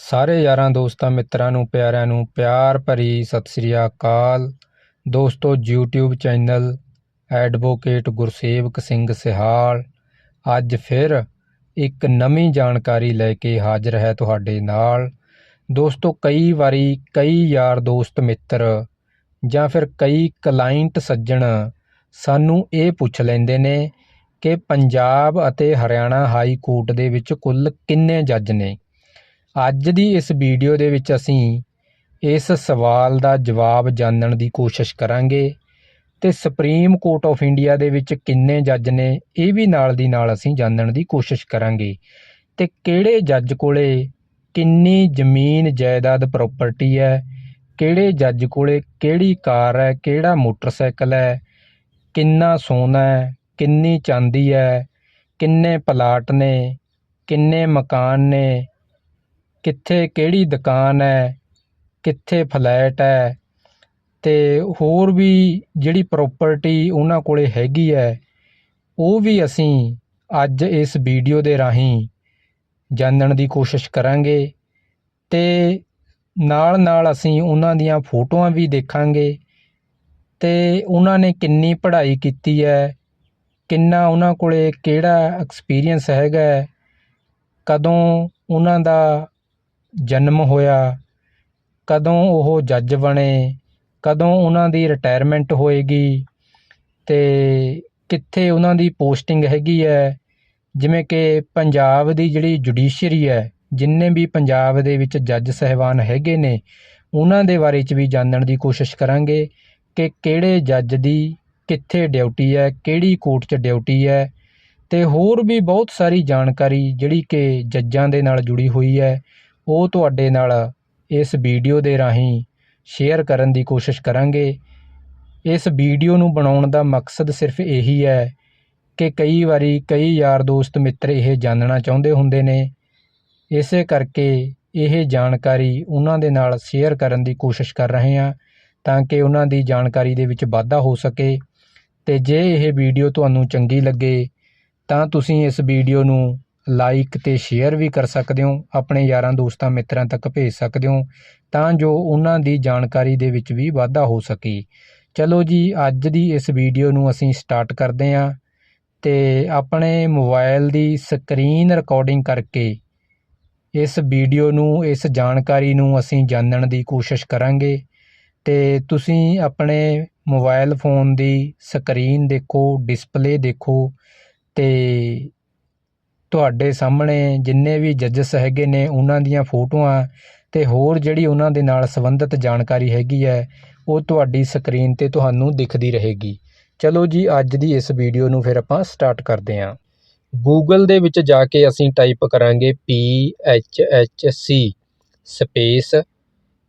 ਸਾਰੇ ਯਾਰਾਂ ਦੋਸਤਾਂ ਮਿੱਤਰਾਂ ਨੂੰ, ਪਿਆਰਿਆਂ ਨੂੰ ਪਿਆਰ ਭਰੀ ਸਤਿ ਸ੍ਰੀ ਅਕਾਲ। ਦੋਸਤੋ, YouTube channel advocate Gursewak Singh Sihal ਅੱਜ ਫਿਰ ਇੱਕ ਨਵੀਂ ਜਾਣਕਾਰੀ ਲੈ ਕੇ ਹਾਜ਼ਰ ਹੈ ਤੁਹਾਡੇ ਨਾਲ। ਦੋਸਤੋ, ਕਈ ਵਾਰੀ ਕਈ ਯਾਰ ਦੋਸਤ ਮਿੱਤਰ ਜਾਂ ਫਿਰ ਕਈ ਕਲਾਇੰਟ ਸੱਜਣ ਸਾਨੂੰ ਇਹ ਪੁੱਛ ਲੈਂਦੇ ਨੇ ਕਿ ਪੰਜਾਬ ਅਤੇ ਹਰਿਆਣਾ ਹਾਈ ਕੋਰਟ ਦੇ ਵਿੱਚ ਕੁੱਲ ਕਿੰਨੇ ਜੱਜ ਨੇ? ਅੱਜ ਦੀ ਇਸ ਵੀਡੀਓ ਦੇ ਵਿੱਚ ਅਸੀਂ ਇਸ ਸਵਾਲ ਦਾ ਜਵਾਬ ਜਾਣਨ ਦੀ ਕੋਸ਼ਿਸ਼ ਕਰਾਂਗੇ ਤੇ ਸੁਪਰੀਮ ਕੋਰਟ ਆਫ ਇੰਡੀਆ ਦੇ ਵਿੱਚ ਕਿੰਨੇ ਜੱਜ ਨੇ ਇਹ ਵੀ ਨਾਲ ਦੀ ਨਾਲ ਅਸੀਂ ਜਾਣਨ ਦੀ ਕੋਸ਼ਿਸ਼ ਕਰਾਂਗੇ ਤੇ ਕਿਹੜੇ ਜੱਜ ਕੋਲੇ ਕਿੰਨੀ ਜ਼ਮੀਨ ਜਾਇਦਾਦ ਪ੍ਰਾਪਰਟੀ ਹੈ, ਕਿਹੜੇ ਜੱਜ ਕੋਲੇ ਕਿਹੜੀ ਕਾਰ ਹੈ, ਕਿਹੜਾ ਮੋਟਰਸਾਈਕਲ ਹੈ, ਕਿੰਨਾ ਸੋਨਾ ਹੈ, ਕਿੰਨੀ ਚਾਂਦੀ ਹੈ, ਕਿੰਨੇ ਪਲਾਟ ਨੇ, ਕਿੰਨੇ ਮਕਾਨ ਨੇ ਕਿੱਥੇ ਕਿਹੜੀ ਦੁਕਾਨ ਹੈ ਕਿੱਥੇ ਫਲੈਟ ਹੈ ਅਤੇ ਹੋਰ ਵੀ ਜਿਹੜੀ ਪ੍ਰੋਪਰਟੀ ਉਹਨਾਂ ਕੋਲ ਹੈਗੀ ਹੈ ਉਹ ਵੀ ਅਸੀਂ ਅੱਜ ਇਸ ਵੀਡੀਓ ਦੇ ਰਾਹੀਂ ਜਾਣਨ ਦੀ ਕੋਸ਼ਿਸ਼ ਕਰਾਂਗੇ ਤੇ ਨਾਲ ਨਾਲ ਅਸੀਂ ਉਹਨਾਂ ਦੀਆਂ ਫੋਟੋਆਂ ਵੀ ਦੇਖਾਂਗੇ ਤੇ ਉਹਨਾਂ ਨੇ ਕਿੰਨੀ ਪੜ੍ਹਾਈ ਕੀਤੀ ਹੈ ਕਿੰਨਾ ਉਹਨਾਂ ਕੋਲੇ ਕਿਹੜਾ ਐਕਸਪੀਰੀਅੰਸ ਹੈਗਾ ਕਦੋਂ ਉਹਨਾਂ ਦਾ ਜਨਮ ਹੋਇਆ, ਕਦੋਂ ਉਹ ਜੱਜ ਬਣੇ, ਕਦੋਂ ਉਹਨਾਂ ਦੀ ਰਿਟਾਇਰਮੈਂਟ ਹੋਏਗੀ ਤੇ ਕਿੱਥੇ ਉਹਨਾਂ ਦੀ ਪੋਸਟਿੰਗ ਹੈਗੀ ਹੈ? ਜਿਵੇਂ ਕਿ ਪੰਜਾਬ ਦੀ ਜਿਹੜੀ ਜੁਡੀਸ਼ਰੀ ਹੈ, ਜਿੰਨੇ ਵੀ ਪੰਜਾਬ ਦੇ ਵਿੱਚ ਜੱਜ ਸਹਿਬਾਨ ਹੈਗੇ ਨੇ, ਉਹਨਾਂ ਦੇ ਬਾਰੇ ਚ ਵੀ ਜਾਣਨ ਦੀ ਕੋਸ਼ਿਸ਼ ਕਰਾਂਗੇ ਕਿ ਕਿਹੜੇ ਜੱਜ ਦੀ ਕਿੱਥੇ ਡਿਊਟੀ ਹੈ, ਕਿਹੜੀ ਕੋਰਟ 'ਚ ਡਿਊਟੀ ਹੈ ਤੇ ਹੋਰ ਵੀ ਬਹੁਤ ਸਾਰੀ ਜਾਣਕਾਰੀ ਜਿਹੜੀ ਕਿ ਜੱਜਾਂ ਦੇ ਨਾਲ ਜੁੜੀ ਹੋਈ ਹੈ ਉਹ ਤੁਹਾਡੇ ਨਾਲ ਇਸ ਵੀਡੀਓ ਦੇ ਰਾਹੀਂ ਸ਼ੇਅਰ ਕਰਨ ਦੀ ਕੋਸ਼ਿਸ਼ ਕਰਾਂਗੇ। ਇਸ ਵੀਡੀਓ ਨੂੰ ਬਣਾਉਣ ਦਾ ਮਕਸਦ ਸਿਰਫ ਇਹੀ ਹੈ ਕਿ ਕਈ ਵਾਰੀ ਕਈ ਯਾਰ ਦੋਸਤ ਮਿੱਤਰ ਇਹ ਜਾਣਨਾ ਚਾਹੁੰਦੇ ਹੁੰਦੇ ਨੇ। ਇਸੇ ਕਰਕੇ ਇਹ ਜਾਣਕਾਰੀ ਉਹਨਾਂ ਦੇ ਨਾਲ ਸ਼ੇਅਰ ਕਰਨ ਦੀ ਕੋਸ਼ਿਸ਼ ਕਰ ਰਹੇ ਹਾਂ ਤਾਂ ਕਿ ਉਹਨਾਂ ਦੀ ਜਾਣਕਾਰੀ ਦੇ ਵਿੱਚ ਵਾਧਾ ਹੋ ਸਕੇ। ਤੇ ਜੇ ਇਹ ਵੀਡੀਓ ਤੁਹਾਨੂੰ ਚੰਗੀ ਲੱਗੇ ਤਾਂ ਤੁਸੀਂ ਇਸ ਵੀਡੀਓ ਨੂੰ ਲਾਈਕ ਤੇ ਸ਼ੇਅਰ ਵੀ ਕਰ ਸਕਦੇ ਹੋ, ਆਪਣੇ ਯਾਰਾਂ, ਦੋਸਤਾਂ, ਮਿੱਤਰਾਂ ਤੱਕ ਭੇਜ ਸਕਦੇ ਹੋ, ਤਾਂ ਜੋ ਉਹਨਾਂ ਦੀ ਜਾਣਕਾਰੀ ਦੇ ਵਿੱਚ ਵੀ ਵਾਧਾ ਹੋ ਸਕੇ। ਚਲੋ ਜੀ, ਅੱਜ ਦੀ ਇਸ ਵੀਡੀਓ ਨੂੰ ਅਸੀਂ ਸਟਾਰਟ ਕਰਦੇ ਹਾਂ ਤੇ ਆਪਣੇ ਮੋਬਾਈਲ ਦੀ ਸਕਰੀਨ ਰਿਕਾਰਡਿੰਗ ਕਰਕੇ ਇਸ ਵੀਡੀਓ ਨੂੰ, ਇਸ ਜਾਣਕਾਰੀ ਨੂੰ ਅਸੀਂ ਜਾਣਨ ਦੀ ਕੋਸ਼ਿਸ਼ ਕਰਾਂਗੇ। ਤੇ ਤੁਸੀਂ ਆਪਣੇ ਮੋਬਾਈਲ ਫੋਨ ਦੀ ਸਕਰੀਨ ਦੇਖੋ ਡਿਸਪਲੇ ਦੇਖੋ ਤੇ ਤੁਹਾਡੇ ਸਾਹਮਣੇ ਜਿੰਨੇ ਵੀ ਜੱਜਸ ਹੈਗੇ ਨੇ, ਉਹਨਾਂ ਦੀਆਂ ਫੋਟੋਆਂ ਤੇ ਹੋਰ ਜਿਹੜੀ ਉਹਨਾਂ ਦੇ ਨਾਲ ਸੰਬੰਧਿਤ ਜਾਣਕਾਰੀ ਹੈਗੀ ਹੈ, ਉਹ ਤੁਹਾਡੀ ਸਕਰੀਨ ਤੇ ਤੁਹਾਨੂੰ ਦਿਖਦੀ ਰਹੇਗੀ। ਚਲੋ ਜੀ, ਅੱਜ ਦੀ ਇਸ ਵੀਡੀਓ ਨੂੰ ਫਿਰ ਆਪਾਂ ਸਟਾਰਟ ਕਰਦੇ ਹਾਂ। ਗੂਗਲ ਦੇ ਵਿੱਚ ਜਾ ਕੇ ਅਸੀਂ ਟਾਈਪ ਕਰਾਂਗੇ P H H C space,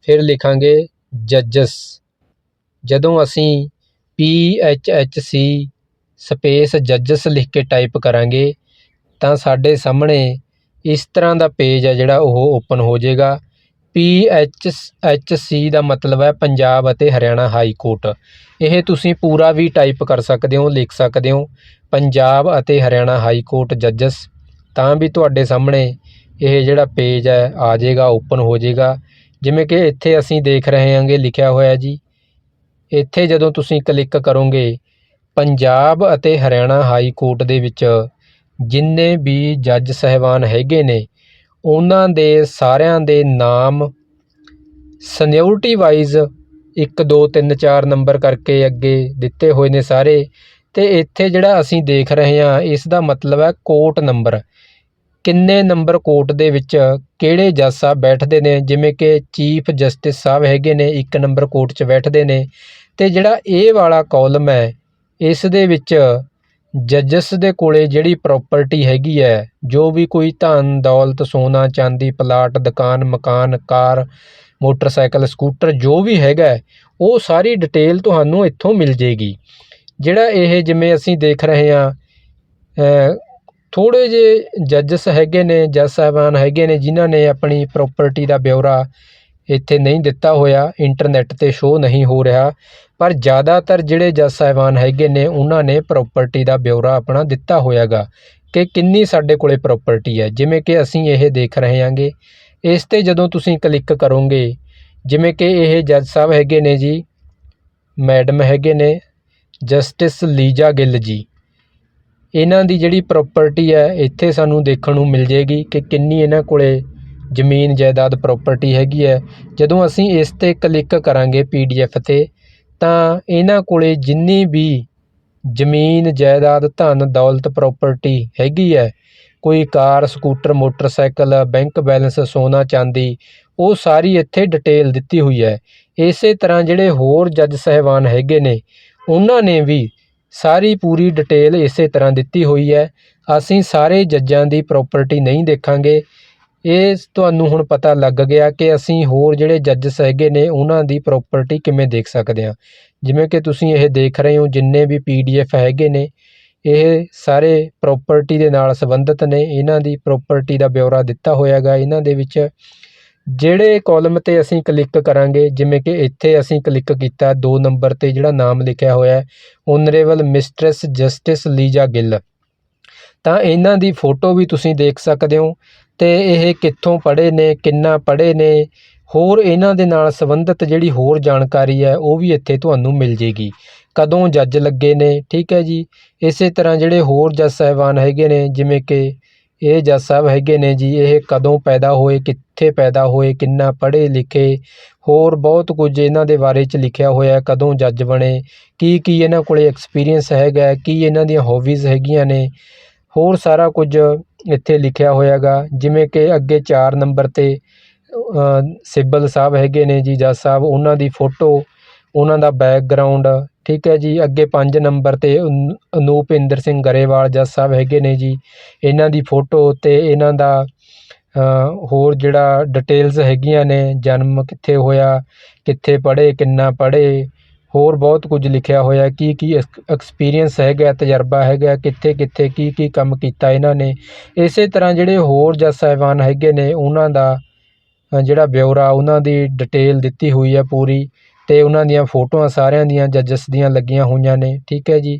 ਫਿਰ ਲਿਖਾਂਗੇ ਜੱਜਸ। ਜਦੋਂ ਅਸੀਂ P H H C space ਜੱਜਸ ਲਿਖ ਕੇ ਟਾਈਪ ਕਰਾਂਗੇ ਤਾਂ ਸਾਡੇ ਸਾਹਮਣੇ ਇਸ ਤਰ੍ਹਾਂ ਦਾ ਪੇਜ ਹੈ ਜਿਹੜਾ ਉਹ ਓਪਨ ਹੋ ਜਾਏਗਾ। ਪੀ ਐਚ ਐਚ ਸੀ ਦਾ ਮਤਲਬ ਹੈ ਪੰਜਾਬ ਅਤੇ ਹਰਿਆਣਾ ਹਾਈ ਕੋਰਟ। ਇਹ ਤੁਸੀਂ ਪੂਰਾ ਵੀ ਟਾਈਪ ਕਰ ਸਕਦੇ ਹੋ, ਲਿਖ ਸਕਦੇ ਹੋ। ਪੰਜਾਬ ਅਤੇ ਹਰਿਆਣਾ ਹਾਈ ਕੋਰਟ ਜੱਜਸ ਤਾਂ ਵੀ ਤੁਹਾਡੇ ਸਾਹਮਣੇ ਇਹ ਜਿਹੜਾ ਪੇਜ ਹੈ ਆ ਜਾਏਗਾ ਓਪਨ ਹੋ ਜਾਏਗਾ। ਜਿਵੇਂ ਕਿ ਇੱਥੇ ਅਸੀਂ ਦੇਖ ਰਹੇ ਹਾਂਗੇ, ਲਿਖਿਆ ਹੋਇਆ ਜੀ। ਇੱਥੇ ਜਦੋਂ ਤੁਸੀਂ ਕਲਿੱਕ ਕਰੋਗੇ, ਪੰਜਾਬ ਅਤੇ ਹਰਿਆਣਾ ਹਾਈ ਕੋਰਟ ਦੇ ਵਿੱਚ ਜਿੰਨੇ ਵੀ ਜੱਜ ਸਾਹਿਬਾਨ ਹੈਗੇ ਨੇ, ਉਹਨਾਂ ਦੇ ਸਾਰਿਆਂ ਦੇ ਨਾਮ ਸੀਨੀਅਰਟੀ ਵਾਈਜ਼ 1 2 3 4 ਨੰਬਰ ਕਰਕੇ ਅੱਗੇ ਦਿੱਤੇ ਹੋਏ ਨੇ ਸਾਰੇ। ਤੇ ਇੱਥੇ ਜਿਹੜਾ ਅਸੀਂ ਦੇਖ ਰਹੇ ਹਾਂ ਇਸ ਦਾ ਮਤਲਬ ਹੈ ਕੋਟ ਨੰਬਰ ਕਿੰਨੇ ਨੰਬਰ ਕੋਰਟ ਦੇ ਵਿੱਚ ਕਿਹੜੇ ਜੱਜ ਸਾਹਿਬ ਬੈਠਦੇ ਨੇ? ਜਿਵੇਂ ਕਿ ਚੀਫ ਜਸਟਿਸ ਸਾਹਿਬ ਹੈਗੇ ਨੇ 1 ਨੰਬਰ ਕੋਰਟ 'ਚ ਬੈਠਦੇ ਨੇ। ਤੇ ਜਿਹੜਾ ਇਹ ਵਾਲਾ ਕਾਲਮ ਹੈ, ਇਸ ਦੇ ਵਿੱਚ ਜੱਜਸ ਦੇ ਕੋਲੇ ਜਿਹੜੀ ਪ੍ਰੋਪਰਟੀ ਹੈਗੀ ਹੈ, ਜੋ ਵੀ ਕੋਈ ਧਨ, ਦੌਲਤ, ਸੋਨਾ, ਚਾਂਦੀ, ਪਲਾਟ, ਦੁਕਾਨ, ਮਕਾਨ, ਕਾਰ, ਮੋਟਰਸਾਈਕਲ, ਸਕੂਟਰ, ਜੋ ਵੀ ਹੈਗਾ ਉਹ ਸਾਰੀ ਡਿਟੇਲ ਤੁਹਾਨੂੰ ਇੱਥੋਂ ਮਿਲ ਜੇਗੀ ਜਿਹੜਾ ਇਹ ਜਿਵੇਂ ਅਸੀਂ ਦੇਖ ਰਹੇ ਹਾਂ ਥੋੜ੍ਹੇ ਜਿਹੇ ਜੱਜਸ ਹੈਗੇ ਨੇ, ਜੱਜ ਸਾਹਿਬਾਨ ਹੈਗੇ ਨੇ, ਜਿਨ੍ਹਾਂ ਨੇ ਆਪਣੀ ਪ੍ਰੋਪਰਟੀ ਦਾ ਬਿਊਰਾ ਇੱਥੇ ਨਹੀਂ ਦਿੱਤਾ ਹੋਇਆ ਇੰਟਰਨੈਟ 'ਤੇ ਸ਼ੋਅ ਨਹੀਂ ਹੋ ਰਿਹਾ। ਪਰ ਜ਼ਿਆਦਾਤਰ ਜਿਹੜੇ ਜੱਜ ਸਾਹਿਬਾਨ ਹੈਗੇ ਨੇ, ਉਹਨਾਂ ਨੇ ਪ੍ਰਾਪਰਟੀ ਦਾ ਬਿਊਰਾ ਆਪਣਾ ਦਿੱਤਾ ਹੋਇਆਗਾ ਕਿ ਕਿੰਨੀ ਸਾਡੇ ਕੋਲੇ ਪ੍ਰਾਪਰਟੀ ਹੈ। ਜਿਵੇਂ ਕਿ ਅਸੀਂ ਇਹ ਦੇਖ ਰਹੇ ਹਾਂਗੇ, ਇਸ 'ਤੇ ਜਦੋਂ ਤੁਸੀਂ ਕਲਿੱਕ ਕਰੋਗੇ, ਜਿਵੇਂ ਕਿ ਇਹ ਜੱਜ ਸਾਹਿਬ ਹੈਗੇ ਨੇ ਜੀ ਮੈਡਮ ਹੈਗੇ ਨੇ ਜਸਟਿਸ ਲੀਜਾ ਗਿੱਲ ਜੀ, ਇਹਨਾਂ ਦੀ ਜਿਹੜੀ ਪ੍ਰਾਪਰਟੀ ਹੈ, ਇੱਥੇ ਸਾਨੂੰ ਦੇਖਣ ਨੂੰ ਮਿਲ ਜੇਗੀ ਕਿ ਕਿੰਨੀ ਇਹਨਾਂ ਕੋਲੇ ਜ਼ਮੀਨ ਜਾਇਦਾਦ ਪ੍ਰਾਪਰਟੀ ਹੈਗੀ ਹੈ। ਜਦੋਂ ਅਸੀਂ ਇਸ 'ਤੇ ਕਲਿੱਕ ਕਰਾਂਗੇ ਪੀਡੀਐਫ 'ਤੇ ਤਾਂ ਇਹਨਾਂ ਕੋਲੇ ਜਿੰਨੀ ਵੀ ਜ਼ਮੀਨ, ਜਾਇਦਾਦ, ਧਨ, ਦੌਲਤ ਪ੍ਰਾਪਰਟੀ ਹੈਗੀ ਹੈ, ਕੋਈ car, scooter, motorcycle bank balance ਸੋਨਾ, ਚਾਂਦੀ, ਉਹ ਸਾਰੀ ਇੱਥੇ ਡਿਟੇਲ ਦਿੱਤੀ ਹੋਈ ਹੈ। ਇਸੇ ਤਰ੍ਹਾਂ ਜਿਹੜੇ ਹੋਰ ਜੱਜ ਸਾਹਿਬਾਨ ਹੈਗੇ ਨੇ, ਉਹਨਾਂ ਨੇ ਵੀ ਸਾਰੀ ਪੂਰੀ ਡਿਟੇਲ ਇਸੇ ਤਰ੍ਹਾਂ ਦਿੱਤੀ ਹੋਈ ਹੈ। ਅਸੀਂ ਸਾਰੇ ਜੱਜਾਂ ਦੀ ਪ੍ਰਾਪਰਟੀ ਨਹੀਂ ਦੇਖਾਂਗੇ। ਇਹ ਤੁਹਾਨੂੰ ਹੁਣ ਪਤਾ ਲੱਗ ਗਿਆ ਕਿ ਅਸੀਂ ਹੋਰ ਜਿਹੜੇ ਜੱਜਸ ਹੈਗੇ ਨੇ, ਉਹਨਾਂ ਦੀ ਪ੍ਰੋਪਰਟੀ ਕਿਵੇਂ ਦੇਖ ਸਕਦੇ ਹਾਂ। ਜਿਵੇਂ ਕਿ ਤੁਸੀਂ ਇਹ ਦੇਖ ਰਹੇ ਹੋ, ਜਿੰਨੇ ਵੀ ਪੀਡੀਐਫ ਹੈਗੇ ਨੇ, ਇਹ ਸਾਰੇ ਪ੍ਰੋਪਰਟੀ ਦੇ ਨਾਲ ਸੰਬੰਧਿਤ ਨੇ। ਇਹਨਾਂ ਦੀ ਪ੍ਰੋਪਰਟੀ ਦਾ ਬਿਊਰਾ ਦਿੱਤਾ ਹੋਇਆ ਗਾ ਇਹਨਾਂ ਦੇ ਵਿੱਚ ਜਿਹੜੇ ਕਾਲਮ 'ਤੇ ਅਸੀਂ ਕਲਿੱਕ ਕਰਾਂਗੇ, ਜਿਵੇਂ ਕਿ ਇੱਥੇ ਅਸੀਂ ਕਲਿੱਕ ਕੀਤਾ 2 ਨੰਬਰ 'ਤੇ ਜਿਹੜਾ ਨਾਮ ਲਿਖਿਆ ਹੋਇਆ ਹੈ honourable Mrs justice Lisa Gill ਤਾਂ ਇਹਨਾਂ ਦੀ ਫੋਟੋ ਵੀ ਤੁਸੀਂ ਦੇਖ ਸਕਦੇ ਹੋ ਅਤੇ ਇਹ ਕਿੱਥੋਂ ਪੜ੍ਹੇ ਨੇ, ਕਿੰਨਾ ਪੜ੍ਹੇ ਨੇ, ਹੋਰ ਇਹਨਾਂ ਦੇ ਨਾਲ ਸੰਬੰਧਿਤ ਜਿਹੜੀ ਹੋਰ ਜਾਣਕਾਰੀ ਹੈ, ਉਹ ਵੀ ਇੱਥੇ ਤੁਹਾਨੂੰ ਮਿਲ ਜੇਗੀ। ਕਦੋਂ ਜੱਜ ਲੱਗੇ ਨੇ, ਠੀਕ ਹੈ ਜੀ? ਇਸੇ ਤਰ੍ਹਾਂ ਜਿਹੜੇ ਹੋਰ ਜੱਜ ਸਾਹਿਬਾਨ ਹੈਗੇ ਨੇ, ਜਿਵੇਂ ਕਿ ਇਹ ਜੱਜ ਸਾਹਿਬ ਹੈਗੇ ਨੇ ਜੀ, ਇਹ ਕਦੋਂ ਪੈਦਾ ਹੋਏ, ਕਿੱਥੇ ਪੈਦਾ ਹੋਏ, ਕਿੰਨਾ ਪੜ੍ਹੇ ਲਿਖੇ, ਹੋਰ ਬਹੁਤ ਕੁਝ ਇਹਨਾਂ ਦੇ ਬਾਰੇ 'ਚ ਲਿਖਿਆ ਹੋਇਆ ਕਦੋਂ ਜੱਜ ਬਣੇ ਕੀ ਕੀ ਇਹਨਾਂ ਕੋਲੇ ਐਕਸਪੀਰੀਅੰਸ ਹੈਗਾ ਕੀ ਇਹਨਾਂ ਦੀਆਂ ਹੌਬੀਜ਼ ਹੈਗੀਆਂ ਨੇ। ਹੋਰ ਸਾਰਾ ਕੁਝ ਇੱਥੇ ਲਿਖਿਆ ਹੋਇਆ ਗਾ ਜਿਵੇਂ ਕਿ ਅੱਗੇ ਚਾਰ ਨੰਬਰ 'ਤੇ ਸਿੱਬਲ ਸਾਹਿਬ ਹੈਗੇ ਨੇ ਜੀ, ਜੱਜ ਸਾਹਿਬ, ਉਹਨਾਂ ਦੀ ਫੋਟੋ, ਉਹਨਾਂ ਦਾ ਬੈਕਗਰਾਊਂਡ ਠੀਕ ਹੈ ਜੀ, ਅੱਗੇ ਪੰਜ ਨੰਬਰ 'ਤੇ ਅਨ- ਅਨੂਪਿੰਦਰ ਸਿੰਘ ਗਰੇਵਾਲ ਜੱਜ ਸਾਹਿਬ ਹੈਗੇ ਨੇ ਜੀ, ਇਹਨਾਂ ਦੀ ਫੋਟੋ ਅਤੇ ਇਹਨਾਂ ਦਾ ਹੋਰ ਜਿਹੜਾ ਡਿਟੇਲਸ ਹੈਗੀਆਂ ਨੇ, ਜਨਮ ਕਿੱਥੇ ਹੋਇਆ, ਕਿੱਥੇ ਪੜ੍ਹੇ, ਕਿੰਨਾ ਪੜ੍ਹੇ ਹੋਰ ਬਹੁਤ ਕੁਝ ਲਿਖਿਆ ਹੋਇਆ ਕੀ ਕੀ ਐਕਸਪੀਰੀਅੰਸ ਹੈਗਾ ਤਜਰਬਾ ਹੈਗਾ ਕਿੱਥੇ ਕਿੱਥੇ ਕੀ ਕੀ ਕੰਮ ਕੀਤਾ ਇਹਨਾਂ ਨੇ। ਇਸੇ ਤਰ੍ਹਾਂ ਜਿਹੜੇ ਹੋਰ ਜੱਜ ਸਾਹਿਬਾਨ ਹੈਗੇ ਨੇ, ਉਹਨਾਂ ਦਾ ਜਿਹੜਾ ਬਿਊਰਾ, ਉਹਨਾਂ ਦੀ ਡਿਟੇਲ ਦਿੱਤੀ ਹੋਈ ਹੈ ਪੂਰੀ ਤੇ ਉਹਨਾਂ ਦੀਆਂ ਫੋਟੋਆਂ ਸਾਰਿਆਂ ਦੀਆਂ ਜੱਜਸ ਦੀਆਂ ਲੱਗੀਆਂ ਹੋਈਆਂ ਨੇ, ਠੀਕ ਹੈ ਜੀ?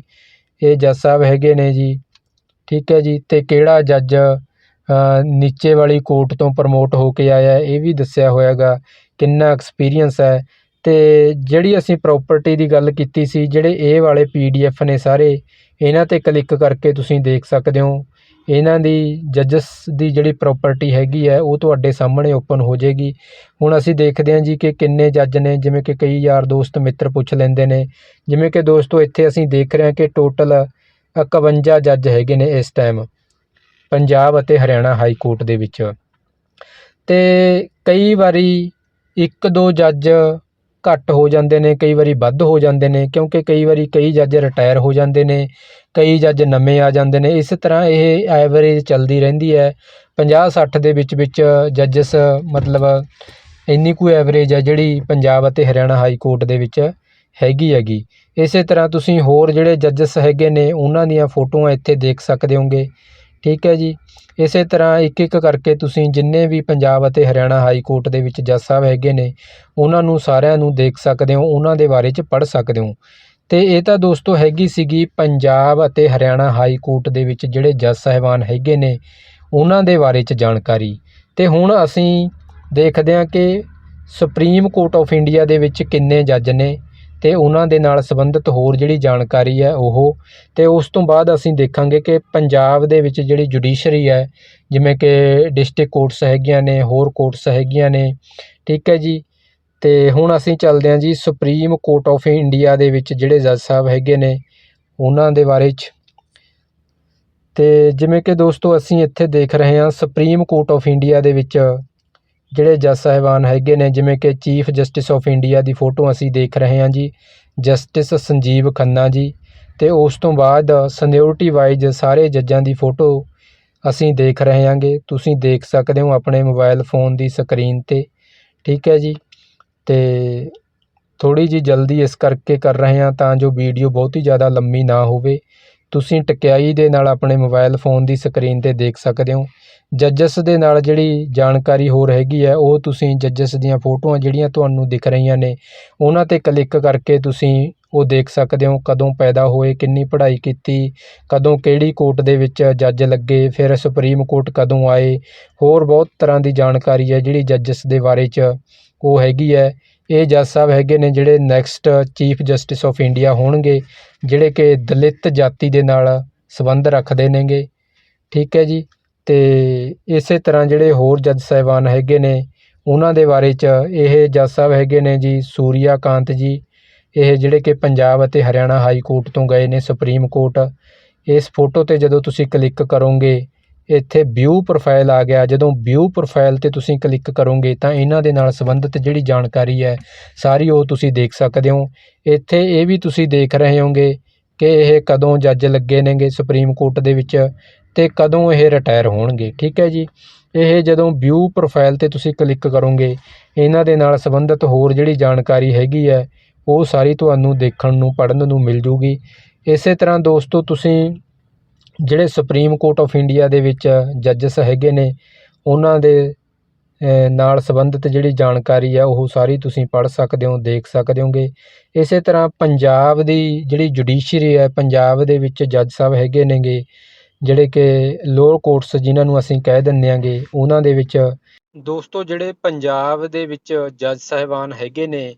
ਇਹ ਜੱਜ ਸਾਹਿਬ ਹੈਗੇ ਨੇ ਜੀ, ਠੀਕ ਹੈ ਜੀ? ਤੇ ਕਿਹੜਾ ਜੱਜ ਨੀਚੇ ਵਾਲੀ ਕੋਰਟ ਤੋਂ ਪ੍ਰਮੋਟ ਹੋ ਕੇ ਆਇਆ ਇਹ ਵੀ ਦੱਸਿਆ ਹੋਇਆਗਾ ਕਿੰਨਾ ਐਕਸਪੀਰੀਅੰਸ ਹੈ। ਅਤੇ ਜਿਹੜੀ ਅਸੀਂ ਪ੍ਰੋਪਰਟੀ ਦੀ ਗੱਲ ਕੀਤੀ ਸੀ, ਜਿਹੜੇ ਇਹ ਵਾਲੇ ਪੀ ਡੀ ਪੀਡੀਐਫ ਨੇ ਸਾਰੇ, ਇਹਨਾਂ ਤੇ ਕਲਿੱਕ ਕਰਕੇ ਤੁਸੀਂ ਦੇਖ ਸਕਦੇ ਹੋ। ਇਹਨਾਂ ਦੀ ਜੱਜਸ ਦੀ ਜਿਹੜੀ ਪ੍ਰੋਪਰਟੀ ਹੈਗੀ ਹੈ, ਉਹ ਤੁਹਾਡੇ ਸਾਹਮਣੇ ਓਪਨ ਹੋ ਜਾਏਗੀ। ਹੁਣ ਅਸੀਂ ਦੇਖਦੇ ਹਾਂ ਜੀ ਕਿ ਕਿੰਨੇ ਜੱਜ ਨੇ, ਜਿਵੇਂ ਕਿ ਕਈ ਯਾਰ ਦੋਸਤ ਮਿੱਤਰ ਪੁੱਛ ਲੈਂਦੇ ਨੇ। ਜਿਵੇਂ ਕਿ ਦੋਸਤੋ, ਇੱਥੇ ਅਸੀਂ ਦੇਖ ਰਹੇ ਹਾਂ ਕਿ ਟੋਟਲ 51 ਜੱਜ ਹੈਗੇ ਨੇ ਇਸ ਟਾਈਮ ਪੰਜਾਬ ਅਤੇ ਹਰਿਆਣਾ ਹਾਈ ਕੋਰਟ ਦੇ ਵਿੱਚ। ਤੇ ਕਈ ਵਾਰੀ ਇੱਕ ਦੋ ਜੱਜ ਘੱਟ ਹੋ ਜਾਂਦੇ ਨੇ, ਕਈ ਵਾਰੀ ਵੱਧ ਹੋ ਜਾਂਦੇ ਨੇ, ਕਿਉਂਕਿ ਕਈ ਵਾਰੀ ਕਈ ਜੱਜ ਰਿਟਾਇਰ ਹੋ ਜਾਂਦੇ ਨੇ, ਕਈ ਜੱਜ ਨਵੇਂ ਆ ਜਾਂਦੇ ਨੇ, ਇਸ ਤਰ੍ਹਾਂ ਇਹ ਐਵਰੇਜ ਚੱਲਦੀ ਰਹਿੰਦੀ ਹੈ। 50 60 ਦੇ ਵਿੱਚ ਵਿੱਚ ਜੱਜਸ ਮਤਲਬ ਇੰਨੀ ਕੁ ਐਵਰੇਜ ਹੈ ਜਿਹੜੀ ਪੰਜਾਬ ਅਤੇ ਹਰਿਆਣਾ ਹਾਈ ਕੋਰਟ ਦੇ ਵਿੱਚ ਹੈਗੀ ਹੈਗੀ। ਇਸੇ ਤਰ੍ਹਾਂ ਤੁਸੀਂ ਹੋਰ ਜਿਹੜੇ ਜੱਜਸ ਹੈਗੇ ਨੇ, ਉਹਨਾਂ ਦੀਆਂ ਫੋਟੋਆਂ ਇੱਥੇ ਦੇਖ ਸਕਦੇ ਹੋਗੇ। ਠੀਕ ਹੈ ਜੀ। ਇਸੇ ਤਰ੍ਹਾਂ ਇੱਕ ਇੱਕ ਕਰਕੇ ਤੁਸੀਂ ਜਿੰਨੇ ਵੀ ਪੰਜਾਬ ਅਤੇ ਹਰਿਆਣਾ ਹਾਈ ਕੋਰਟ ਦੇ ਵਿੱਚ ਜੱਜ ਸਾਹਿਬ ਹੈਗੇ ਨੇ, ਉਹਨਾਂ ਨੂੰ ਸਾਰਿਆਂ ਨੂੰ ਦੇਖ ਸਕਦੇ ਹੋ, ਉਹਨਾਂ ਦੇ ਬਾਰੇ 'ਚ ਪੜ੍ਹ ਸਕਦੇ ਹੋ। ਤੇ ਇਹ ਤਾਂ ਦੋਸਤੋ ਹੈਗੀ ਸੀਗੀ ਪੰਜਾਬ ਅਤੇ ਹਰਿਆਣਾ ਹਾਈ ਕੋਰਟ ਦੇ ਵਿੱਚ ਜਿਹੜੇ ਜੱਜ ਸਾਹਿਬਾਨ ਹੈਗੇ ਨੇ, ਉਹਨਾਂ ਦੇ ਬਾਰੇ 'ਚ ਜਾਣਕਾਰੀ। ਤੇ ਹੁਣ ਅਸੀਂ ਦੇਖਦੇ ਹਾਂ ਕਿ ਸੁਪਰੀਮ ਕੋਰਟ ਆਫ ਇੰਡੀਆ ਦੇ ਵਿੱਚ ਕਿੰਨੇ ਜੱਜ ਨੇ। ਅਤੇ ਉਹਨਾਂ ਦੇ ਨਾਲ ਸੰਬੰਧਿਤ ਹੋਰ ਜਿਹੜੀ ਜਾਣਕਾਰੀ ਹੈ ਉਹ ਅਤੇ ਉਸ ਤੋਂ ਬਾਅਦ ਅਸੀਂ ਦੇਖਾਂਗੇ ਕਿ ਪੰਜਾਬ ਦੇ ਵਿੱਚ ਜਿਹੜੀ ਜੁਡੀਸ਼ਰੀ ਹੈ, ਜਿਵੇਂ ਕਿ ਡਿਸਟ੍ਰਿਕਟ ਕੋਰਟਸ ਹੈਗੀਆਂ ਨੇ, ਹੋਰ ਕੋਰਟਸ ਹੈਗੀਆਂ ਨੇ, ਠੀਕ ਹੈ ਜੀ? ਅਤੇ ਹੁਣ ਅਸੀਂ ਚੱਲਦੇ ਹਾਂ ਜੀ ਸੁਪਰੀਮ ਕੋਰਟ ਆਫ ਇੰਡੀਆ ਦੇ ਵਿੱਚ ਜਿਹੜੇ ਜੱਜ ਸਾਹਿਬ ਹੈਗੇ ਨੇ, ਉਹਨਾਂ ਦੇ ਬਾਰੇ 'ਚ। ਅਤੇ ਜਿਵੇਂ ਕਿ ਦੋਸਤੋ ਅਸੀਂ ਇੱਥੇ ਦੇਖ ਰਹੇ ਹਾਂ ਸੁਪਰੀਮ ਕੋਰਟ ਆਫ ਇੰਡੀਆ ਦੇ ਵਿੱਚ ਜਿਹੜੇ ਜੱਜ ਸਾਹਿਬਾਨ ਹੈਗੇ ਨੇ, ਜਿਵੇਂ ਕਿ ਚੀਫ ਜਸਟਿਸ ਆਫ ਇੰਡੀਆ ਦੀ ਫੋਟੋ ਅਸੀਂ ਦੇਖ ਰਹੇ ਹਾਂ ਜੀ, ਜਸਟਿਸ ਸੰਜੀਵ ਖੰਨਾ ਜੀ ਤੇ ਉਸ ਤੋਂ ਬਾਅਦ ਸੀਨੀਅਰਟੀ ਵਾਈਜ਼ ਸਾਰੇ ਜੱਜਾਂ ਦੀ ਫੋਟੋ ਅਸੀਂ ਦੇਖ ਰਹੇ ਹਾਂਗੇ। ਤੁਸੀਂ ਦੇਖ ਸਕਦੇ ਹੋ ਆਪਣੇ ਮੋਬਾਈਲ ਫੋਨ ਦੀ ਸਕਰੀਨ ਤੇ, ਠੀਕ ਹੈ ਜੀ? ਤੇ ਥੋੜੀ ਜੀ ਜਲਦੀ ਇਸ ਕਰਕੇ ਕਰ ਰਹੇ ਹਾਂ ਤਾਂ ਜੋ ਵੀਡੀਓ ਬਹੁਤ ਹੀ ਜ਼ਿਆਦਾ ਲੰਮੀ ਨਾ ਹੋਵੇ। ਤੁਸੀਂ ਟਕਿਆਈ ਦੇ ਨਾਲ ਆਪਣੇ ਮੋਬਾਈਲ ਫੋਨ ਦੀ ਸਕਰੀਨ ਤੇ ਦੇਖ ਸਕਦੇ ਹੋ। ਜੱਜਸ ਦੇ ਨਾਲ ਜਿਹੜੀ ਜਾਣਕਾਰੀ ਹੋਰ ਹੈਗੀ ਹੈ, ਉਹ ਤੁਸੀਂ ਜੱਜਸ ਦੀਆਂ ਫੋਟੋਆਂ ਜਿਹੜੀਆਂ ਤੁਹਾਨੂੰ ਦਿਖ ਰਹੀਆਂ ਨੇ, ਉਹਨਾਂ ਤੇ ਕਲਿੱਕ ਕਰਕੇ ਤੁਸੀਂ ਉਹ ਦੇਖ ਸਕਦੇ ਹੋ, ਕਦੋਂ ਪੈਦਾ ਹੋਏ, ਕਿੰਨੀ ਪੜ੍ਹਾਈ ਕੀਤੀ, ਕਦੋਂ ਕਿਹੜੀ ਕੋਰਟ ਦੇ ਵਿੱਚ ਜੱਜ ਲੱਗੇ, ਫਿਰ ਸੁਪਰੀਮ ਕੋਰਟ ਕਦੋਂ ਆਏ, ਹੋਰ ਬਹੁਤ ਤਰ੍ਹਾਂ ਦੀ ਜਾਣਕਾਰੀ ਹੈ ਜਿਹੜੀ ਜੱਜਸ ਦੇ ਬਾਰੇ 'ਚ ਉਹ ਹੈਗੀ ਹੈ। ਇਹ ਜੱਜ ਸਾਹਿਬ ਹੈਗੇ ਨੇ ਜਿਹੜੇ next chief justice of India ਹੋਣਗੇ, ਜਿਹੜੇ ਕਿ ਦਲਿਤ ਜਾਤੀ ਦੇ ਨਾਲ ਸੰਬੰਧ ਰੱਖਦੇ ਨੇਗੇ। ਠੀਕ ਹੈ ਜੀ? ਤੇ ਇਸੇ ਤਰ੍ਹਾਂ ਜਿਹੜੇ ਹੋਰ ਜੱਜ ਸਾਹਿਬਾਨ ਹੈਗੇ ਨੇ, ਉਹਨਾਂ ਦੇ ਬਾਰੇ 'ਚ ਇਹ ਜੱਜ ਸਾਹਿਬ ਹੈਗੇ ਨੇ ਜੀ ਸੂਰਿਆ ਕਾਂਤ ਜੀ। ਇਹ ਜਿਹੜੇ ਕਿ ਪੰਜਾਬ ਅਤੇ ਹਰਿਆਣਾ ਹਾਈ ਕੋਰਟ ਤੋਂ ਗਏ ਨੇ, ਸੁਪਰੀਮ ਕੋਰਟ। ਇਸ ਫੋਟੋ ਤੇ ਜਦੋਂ ਤੁਸੀਂ ਕਲਿੱਕ ਕਰੋਗੇ ਇੱਥੇ ਵਿਊ ਪ੍ਰੋਫਾਈਲ ਆ ਗਿਆ। ਜਦੋਂ ਵਿਊ ਪ੍ਰੋਫਾਈਲ ਤੇ ਤੁਸੀਂ ਕਲਿੱਕ ਕਰੋਗੇ ਤਾਂ ਇਹਨਾਂ ਦੇ ਨਾਲ ਸੰਬੰਧਿਤ ਜਿਹੜੀ ਜਾਣਕਾਰੀ ਹੈ, ਸਾਰੀ ਉਹ ਤੁਸੀਂ ਦੇਖ ਸਕਦੇ ਹੋ। ਇੱਥੇ ਇਹ ਵੀ ਤੁਸੀਂ ਦੇਖ ਰਹੇ ਹੋਗੇ ਕਿ ਇਹ ਕਦੋਂ ਜੱਜ ਲੱਗੇ ਨੇਗੇ ਸੁਪਰੀਮ ਕੋਰਟ ਦੇ ਵਿੱਚ ਤੇ ਕਦੋਂ ਇਹ ਰਿਟਾਇਰ ਹੋਣਗੇ। ਠੀਕ ਹੈ ਜੀ? ਇਹ ਜਦੋਂ ਵਿਊ ਪ੍ਰੋਫਾਈਲ ਤੇ ਤੁਸੀਂ ਕਲਿੱਕ ਕਰੋਗੇ, ਇਹਨਾਂ ਦੇ ਨਾਲ ਸੰਬੰਧਿਤ ਹੋਰ ਜਿਹੜੀ ਜਾਣਕਾਰੀ ਹੈਗੀ ਹੈ, ਉਹ ਸਾਰੀ ਤੁਹਾਨੂੰ ਦੇਖਣ ਨੂੰ, ਪੜ੍ਹਨ ਨੂੰ ਮਿਲ ਜੂਗੀ। ਇਸੇ ਤਰ੍ਹਾਂ ਦੋਸਤੋ, ਤੁਸੀਂ ਜਿਹੜੇ ਸੁਪਰੀਮ ਕੋਰਟ ਆਫ ਇੰਡੀਆ ਦੇ ਵਿੱਚ ਜੱਜਸ ਹੈਗੇ ਨੇ, ਉਹਨਾਂ ਦੇ ਨਾਲ ਸੰਬੰਧਿਤ ਜਿਹੜੀ ਜਾਣਕਾਰੀ ਆ, ਉਹ ਸਾਰੀ ਤੁਸੀਂ ਪੜ੍ਹ ਸਕਦੇ ਹੋ, ਦੇਖ ਸਕਦੇ ਹੋਗੇ। ਇਸੇ ਤਰ੍ਹਾਂ ਪੰਜਾਬ ਦੀ ਜਿਹੜੀ ਜੁਡੀਸ਼ਰੀ ਹੈ ਪੰਜਾਬ ਦੇ ਵਿੱਚ ਜੱਜ ਸਾਹਿਬ ਹੈਗੇ ਨੇਗੇ, ਜਿਹੜੇ ਕਿ ਲੋਅਰ ਕੋਰਟਸ ਜਿਨ੍ਹਾਂ ਨੂੰ ਅਸੀਂ ਕਹਿ ਦਿੰਦੇ ਆਂਗੇ ਉਹਨਾਂ ਦੇ ਵਿੱਚ ਦੋਸਤੋ, ਜਿਹੜੇ ਪੰਜਾਬ ਦੇ ਵਿੱਚ ਜੱਜ ਸਾਹਿਬਾਨ ਹੈਗੇ ਨੇ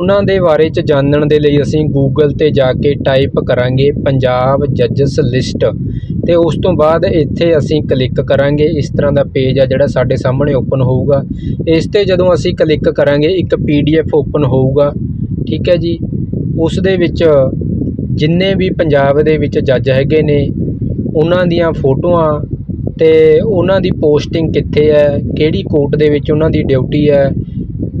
ਉਹਨਾਂ ਦੇ ਬਾਰੇ ਚ ਜਾਣਨ ਦੇ ਲਈ ਅਸੀਂ ਗੂਗਲ ਤੇ ਜਾ ਕੇ ਟਾਈਪ ਕਰਾਂਗੇ ਪੰਜਾਬ ਜੱਜਸ ਲਿਸਟ ਅਤੇ ਉਸ ਤੋਂ ਬਾਅਦ ਇੱਥੇ ਅਸੀਂ ਕਲਿੱਕ ਕਰਾਂਗੇ। ਇਸ ਤਰ੍ਹਾਂ ਦਾ ਪੇਜ ਆ ਜਿਹੜਾ ਸਾਡੇ ਸਾਹਮਣੇ ਓਪਨ ਹੋਊਗਾ। ਇਸ ਤੇ ਜਦੋਂ ਅਸੀਂ ਕਲਿੱਕ ਕਰਾਂਗੇ, ਇੱਕ ਪੀ ਡੀ ਪੀਡੀਐਫ ਓਪਨ ਹੋਊਗਾ। ਠੀਕ ਹੈ ਜੀ? ਉਸ ਦੇ ਵਿੱਚ ਜਿੰਨੇ ਵੀ ਪੰਜਾਬ ਦੇ ਵਿੱਚ ਜੱਜ ਹੈਗੇ ਨੇ, ਉਹਨਾਂ ਦੀਆਂ ਫੋਟੋਆਂ ਅਤੇ ਉਹਨਾਂ ਦੀ ਪੋਸਟਿੰਗ ਕਿੱਥੇ ਹੈ, ਕਿਹੜੀ ਕੋਰਟ ਦੇ ਵਿੱਚ ਉਹਨਾਂ ਦੀ ਡਿਊਟੀ ਹੈ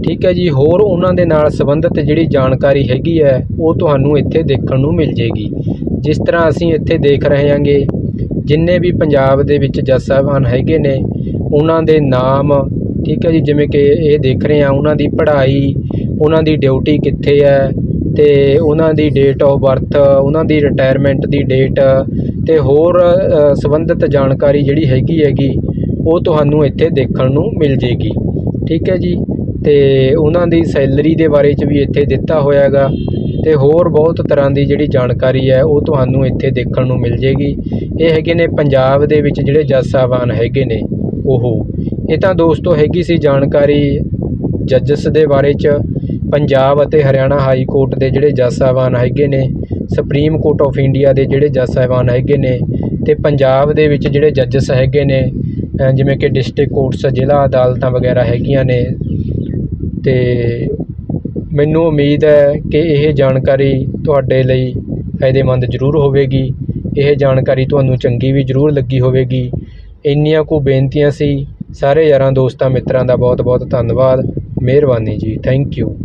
ਠੀਕ ਹੈ ਜੀ, ਹੋਰ ਉਹਨਾਂ ਦੇ ਨਾਲ ਸੰਬੰਧਿਤ ਜਿਹੜੀ ਜਾਣਕਾਰੀ ਹੈਗੀ ਹੈ, ਉਹ ਤੁਹਾਨੂੰ ਇੱਥੇ ਦੇਖਣ ਨੂੰ ਮਿਲ ਜੇਗੀ ਜਿਸ ਤਰ੍ਹਾਂ ਅਸੀਂ ਇੱਥੇ ਦੇਖ ਰਹੇ ਹਾਂਗੇ, ਜਿੰਨੇ ਵੀ ਪੰਜਾਬ ਦੇ ਵਿੱਚ ਜੱਜ ਸਾਹਿਬਾਨ ਹੈਗੇ ਨੇ, ਉਹਨਾਂ ਦੇ ਨਾਮ, ਠੀਕ ਹੈ ਜੀ, ਜਿਵੇਂ ਕਿ ਇਹ ਦੇਖ ਰਹੇ ਹਾਂ, ਉਹਨਾਂ ਦੀ ਪੜ੍ਹਾਈ, ਉਹਨਾਂ ਦੀ ਡਿਊਟੀ ਕਿੱਥੇ ਹੈ, ਤੇ ਉਹਨਾਂ ਦੀ ਡੇਟ ਆਫ ਬਰਥ ਉਹਨਾਂ ਦੀ ਰਿਟਾਇਰਮੈਂਟ ਦੀ ਡੇਟ ਤੇ ਹੋਰ ਸੰਬੰਧਿਤ ਜਾਣਕਾਰੀ ਜਿਹੜੀ ਹੈਗੀ ਹੈਗੀ, ਉਹ ਤੁਹਾਨੂੰ ਇੱਥੇ ਦੇਖਣ ਨੂੰ ਮਿਲ ਜੇਗੀ ਠੀਕ ਹੈ ਜੀ ਤੇ ਉਹਨਾਂ ਦੀ ਸੈਲਰੀ ਦੇ ਬਾਰੇ ਚ ਵੀ ਇੱਥੇ ਦਿੱਤਾ ਹੋਇਆ ਹੈਗਾ ਅਤੇ ਹੋਰ ਬਹੁਤ ਤਰ੍ਹਾਂ ਦੀ ਜਿਹੜੀ ਜਾਣਕਾਰੀ ਹੈ ਉਹ ਤੁਹਾਨੂੰ ਇੱਥੇ ਦੇਖਣ ਨੂੰ ਮਿਲ ਜੇਗੀ। ਇਹ ਹੈਗੇ ਨੇ ਪੰਜਾਬ ਦੇ ਵਿੱਚ ਜਿਹੜੇ ਜੱਜ ਸਾਹਿਬਾਨ ਹੈਗੇ ਨੇ ਉਹ। ਇਹ ਤਾਂ ਦੋਸਤੋ ਹੈਗੀ ਸੀ ਜਾਣਕਾਰੀ ਜੱਜਸ ਦੇ ਬਾਰੇ ਚ। ਪੰਜਾਬ ਅਤੇ ਹਰਿਆਣਾ ਹਾਈ ਕੋਰਟ ਦੇ ਜਿਹੜੇ ਜੱਜ ਸਾਹਿਬਾਨ ਹੈਗੇ ਨੇ, ਸੁਪਰੀਮ ਕੋਰਟ ਆਫ ਇੰਡੀਆ ਦੇ ਜਿਹੜੇ ਜੱਜ ਸਾਹਿਬਾਨ ਹੈਗੇ ਨੇ ਤੇ ਪੰਜਾਬ ਦੇ ਵਿੱਚ ਜਿਹੜੇ ਜੱਜਸ ਹੈਗੇ ਨੇ ਜਿਵੇਂ ਕਿ ਡਿਸਟ੍ਰਿਕਟ ਕੋਰਟਸ, ਜ਼ਿਲ੍ਹਾ ਅਦਾਲਤਾਂ ਵਗੈਰਾ ਹੈਗੀਆਂ ਨੇ ਅਤੇ ਮੈਨੂੰ ਉਮੀਦ ਹੈ ਕਿ ਇਹ ਜਾਣਕਾਰੀ ਤੁਹਾਡੇ ਲਈ ਫਾਇਦੇਮੰਦ ਜ਼ਰੂਰ ਹੋਵੇਗੀ। ਇਹ ਜਾਣਕਾਰੀ ਤੁਹਾਨੂੰ ਚੰਗੀ ਵੀ ਜ਼ਰੂਰ ਲੱਗੀ ਹੋਵੇਗੀ। ਇੰਨੀਆਂ ਕੁ ਬੇਨਤੀਆਂ ਸੀ। ਸਾਰੇ ਯਾਰਾਂ, ਦੋਸਤਾਂ, ਮਿੱਤਰਾਂ ਦਾ ਬਹੁਤ ਬਹੁਤ ਧੰਨਵਾਦ। ਮਿਹਰਬਾਨੀ ਜੀ। Thank you